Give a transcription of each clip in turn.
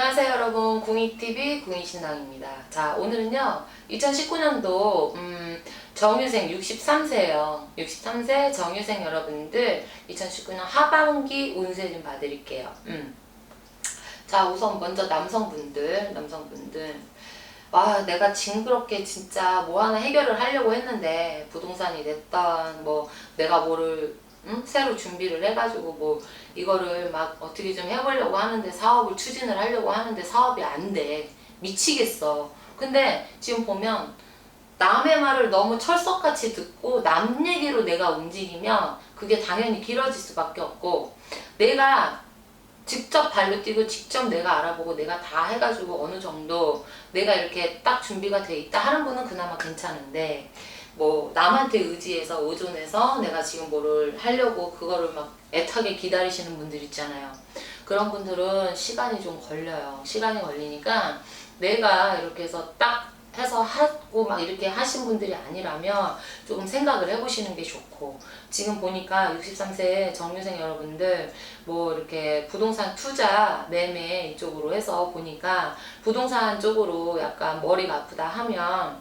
안녕하세요 여러분. 공익TV 공익신당입니다. 자 오늘은요 2019년도 음, 정유생 63세예요. 63세 정유생 여러분들 2019년 하반기 운세 좀 봐드릴게요. 음. 자 우선 먼저 남성분들 남성분들. 와 내가 징그럽게 진짜 뭐 하나 해결을 하려고 했는데 부동산이 됐던 뭐 내가 뭐를 응? 새로 준비를 해가지고 뭐 이거를 막 어떻게 좀 해보려고 하는데 사업을 추진을 하려고 하는데 사업이 안 돼. 미치겠어. 근데 지금 보면 남의 말을 너무 철석같이 듣고 남 얘기로 내가 움직이면 그게 당연히 길어질 수밖에 없고 내가 직접 발로 뛰고 직접 내가 알아보고 내가 다 해가지고 어느 정도 내가 이렇게 딱 준비가 돼 있다 하는 분은 그나마 괜찮은데 뭐 남한테 의지해서 의존해서 내가 지금 뭐를 하려고 그거를 막 애타게 기다리시는 분들 있잖아요. 그런 분들은 시간이 좀 걸려요. 시간이 걸리니까 내가 이렇게 해서 딱 해서 하고 막 이렇게 하신 분들이 아니라면 조금 생각을 해보시는 게 좋고 지금 보니까 63세 정유생 여러분들 뭐 이렇게 부동산 투자 매매 이쪽으로 해서 보니까 부동산 쪽으로 약간 머리가 아프다 하면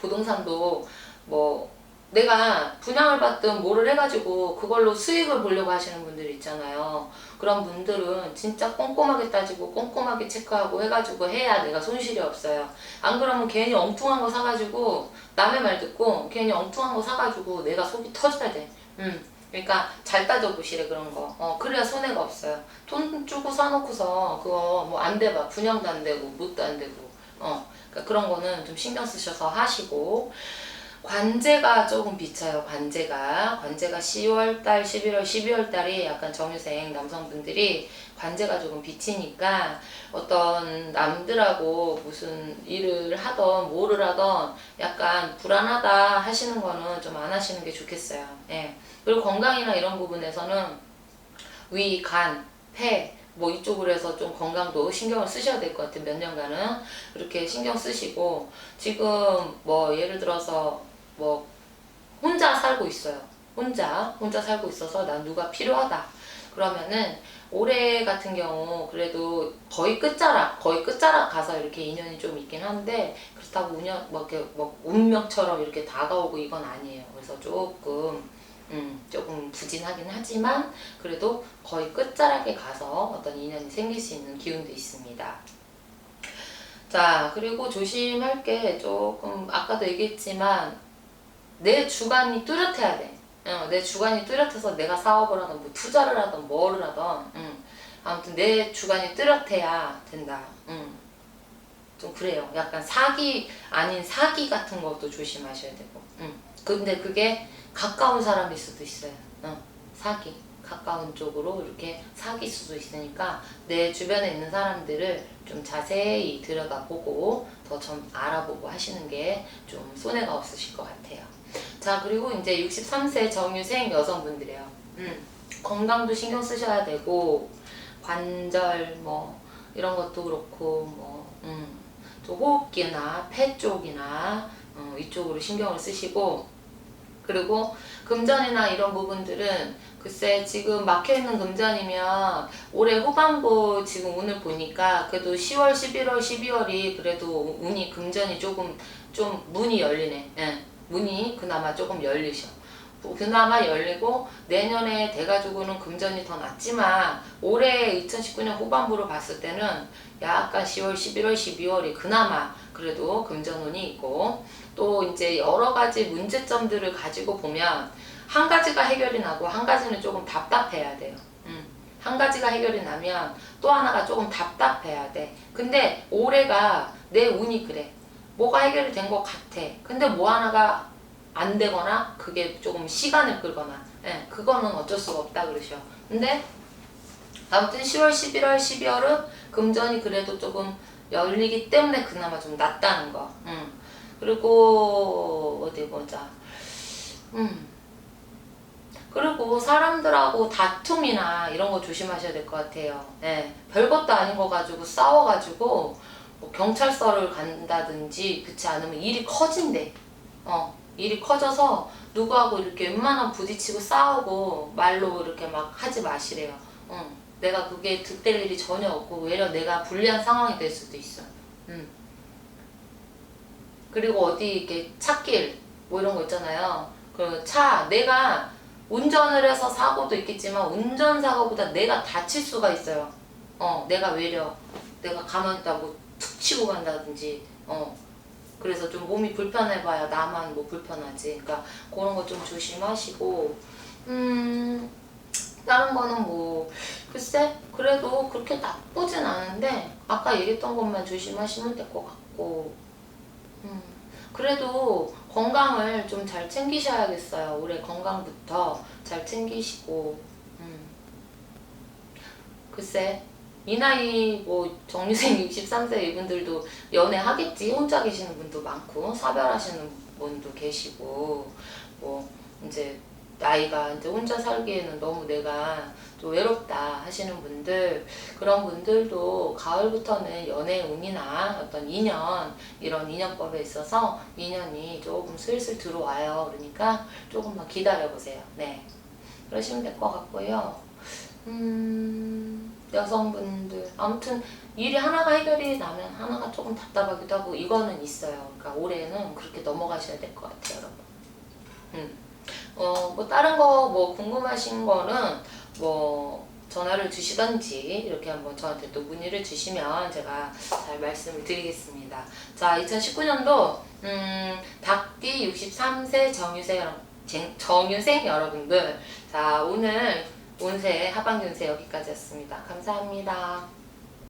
부동산도 뭐 내가 분양을 받든 뭐를 해가지고 그걸로 수익을 보려고 하시는 분들 있잖아요. 그런 분들은 진짜 꼼꼼하게 따지고 꼼꼼하게 체크하고 해가지고 해야 내가 손실이 없어요. 안 그러면 괜히 엉뚱한 거 사가지고 남의 말 듣고 괜히 엉뚱한 거 사가지고 내가 속이 터져야 돼. 음. 그러니까 잘 따져보시래 그런 거. 어 그래야 손해가 없어요. 돈 주고 사놓고서 그거 뭐 안 돼봐 분양도 안 되고 뭣도 안 되고 어 그러니까 그런 거는 좀 신경 쓰셔서 하시고 관제가 조금 비쳐요. 관제가 관제가 10월 달, 11월, 12월 달이 약간 정유생 남성분들이 관제가 조금 비치니까 어떤 남들하고 무슨 일을 하던 뭐를 하던 약간 불안하다 하시는 거는 좀 안 하시는 게 좋겠어요. 예. 그리고 건강이나 이런 부분에서는 위, 간, 폐, 뭐 이쪽으로 해서 좀 건강도 신경을 쓰셔야 될 것 같아요. 몇 년간은. 이렇게 신경 쓰시고, 지금 뭐 예를 들어서 뭐 혼자 살고 있어요. 혼자, 혼자 살고 있어서 난 누가 필요하다. 그러면은 올해 같은 경우 그래도 거의 끝자락, 거의 끝자락 가서 이렇게 인연이 좀 있긴 한데 그렇다고 운연, 뭐 이렇게 뭐 운명처럼 이렇게 다가오고 이건 아니에요. 그래서 조금 음, 조금 부진하긴 하지만 그래도 거의 끝자락에 가서 어떤 인연이 생길 수 있는 기운도 있습니다. 자, 그리고 조심할 게 조금 아까도 얘기했지만 내 주관이 뚜렷해야 돼. 어, 내 주관이 뚜렷해서 내가 사업을 하든 뭐 투자를 하든 뭐를 하든 음, 아무튼 내 주관이 뚜렷해야 된다. 음. 좀 그래요. 약간 사기 아닌 사기 같은 것도 조심하셔야 되고. 음. 근데 그게 가까운 사람일 수도 있어요. 어, 사기. 가까운 쪽으로 이렇게 사귈 수도 있으니까 내 주변에 있는 사람들을 좀 자세히 들여다보고 더 좀 알아보고 하시는 게 좀 손해가 없으실 것 같아요. 자, 그리고 이제 63세 정유생 여성분들이에요. 음, 건강도 신경 쓰셔야 되고, 관절 뭐, 이런 것도 그렇고, 뭐, 음, 또 호흡기나 폐 쪽이나, 어, 이쪽으로 신경을 쓰시고, 그리고 금전이나 이런 부분들은 글쎄 지금 막혀있는 금전이면 올해 후반부 지금 운을 보니까 그래도 10월, 11월, 12월이 그래도 운이 금전이 조금 좀 문이 열리네. 예. 문이 그나마 조금 열리셔. 그나마 열리고 내년에 돼가지고는 금전이 더 낫지만 올해 2019년 후반부로 봤을 때는 약간 10월, 11월, 12월이 그나마 그래도 금전운이 있고 또 이제 여러 가지 문제점들을 가지고 보면 한 가지가 해결이 나고 한 가지는 조금 답답해야 돼요. 음. 한 가지가 해결이 나면 또 하나가 조금 답답해야 돼. 근데 올해가 내 운이 그래. 뭐가 해결이 된것 같아. 근데 뭐 하나가 안 되거나 그게 조금 시간을 끌거나 예, 그거는 어쩔 수가 없다 그러셔. 근데 아무튼 10월, 11월, 12월은 금전이 그래도 조금 열리기 때문에 그나마 좀 낫다는 거. 음. 그리고 어디 보자. 음. 그리고 사람들하고 다툼이나 이런 거 조심하셔야 될 것 같아요. 예. 별것도 아닌 거 가지고 싸워가지고 뭐 경찰서를 간다든지 그렇지 않으면 일이 커진대. 어. 일이 커져서 누구하고 이렇게 웬만하면 부딪히고 싸우고 말로 이렇게 막 하지 마시래요. 응. 내가 그게 득될 일이 전혀 없고 오히려 내가 불리한 상황이 될 수도 있어. 음. 그리고 어디 이렇게 찾길 뭐 이런 거 있잖아요. 그 차 내가 운전을 해서 사고도 있겠지만 운전 사고보다 내가 다칠 수가 있어요. 어, 내가 외려 내가 가만히 있다고 툭 치고 간다든지 어. 그래서 좀 몸이 불편해봐야 나만 뭐 불편하지. 그러니까 그런 거 좀 조심하시고 음 다른 거는 뭐 글쎄 그래도 그렇게 나쁘진 않은데 아까 얘기했던 것만 조심하시면 될 것 같고 음 그래도 건강을 좀 잘 챙기셔야겠어요. 올해 건강부터 잘 챙기시고 음 글쎄 이 나이 뭐 정유생 63세 이분들도 연애하겠지. 혼자 계시는 분도 많고 사별하시는 분도 계시고 뭐 이제 나이가 이제 혼자 살기에는 너무 내가 좀 외롭다 하시는 분들 그런 분들도 가을부터는 연애 운이나 어떤 인연 이런 인연법에 있어서 인연이 조금 슬슬 들어와요. 그러니까 조금만 기다려 보세요. 네. 그러시면 될 것 같고요. 음 여성분들 아무튼 일이 하나가 해결이 나면 하나가 조금 답답하기도 하고 이거는 있어요 그러니까 올해는 그렇게 넘어가셔야 될 것 같아요 여러분 음. 어, 뭐 다른 거 뭐 궁금하신 거는 뭐 전화를 주시던지 이렇게 한번 저한테 또 문의를 주시면 제가 잘 말씀을 드리겠습니다. 자, 2019년도 음, 닭띠 63세 정유생 정유생 여러분들 자, 오늘 운세 하반기 운세 여기까지였습니다. 감사합니다.